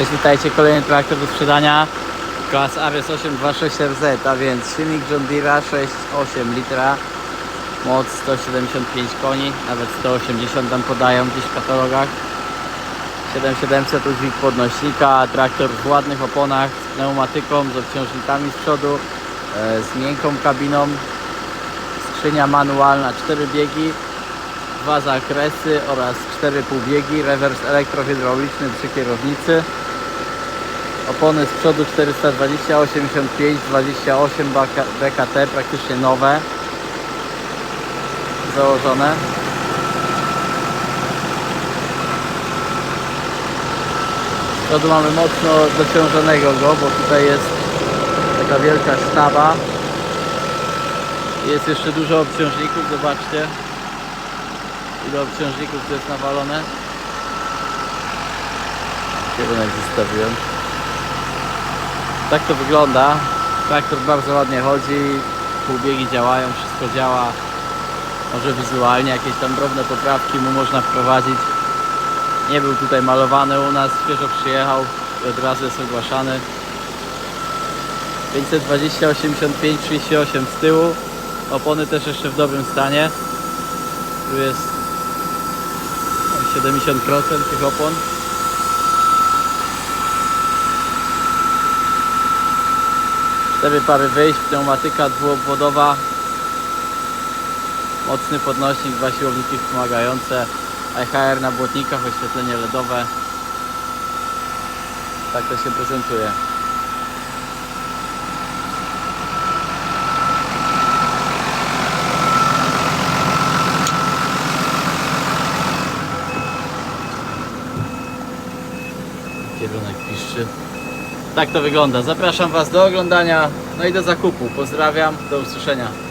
Cześć, witajcie, kolejny traktor do sprzedania. Klas Ares 826 RZ, a więc silnik John Deere 6,8 litra. Moc 175 koni, nawet 180 tam podają gdzieś w katalogach. 7700 to dźwig podnośnika, traktor w ładnych oponach z pneumatyką, z obciążnikami z przodu e, z miękką kabiną. Skrzynia manualna, 4 biegi dwa zakresy oraz 4 półbiegi, rewers elektrohydrauliczny przy kierownicy opony z przodu 420, 85, 28 BK BKT, praktycznie nowe. Założone. Z przodu mamy mocno dociążonego go, bo tutaj jest taka wielka sztaba. Jest jeszcze dużo obciążników, zobaczcie. Ile obciążników tu jest nawalone. Kierunek zostawiłem tak to wygląda. Traktor bardzo ładnie chodzi. Półbiegi działają, wszystko działa. Może wizualnie jakieś tam drobne poprawki mu można wprowadzić. Nie był tutaj malowany u nas, świeżo przyjechał i od razu jest ogłaszany. 520, 85, 38 z tyłu. Opony też jeszcze w dobrym stanie. Tu jest 70% tych opon. Cztery pary wyjść, pneumatyka dwuobwodowa. Mocny podnośnik, dwa siłowniki wspomagające. EHR na błotnikach, oświetlenie LEDowe. Tak to się prezentuje. Kierunek piszczy. Tak to wygląda. Zapraszam Was do oglądania, no i do zakupu. Pozdrawiam, do usłyszenia.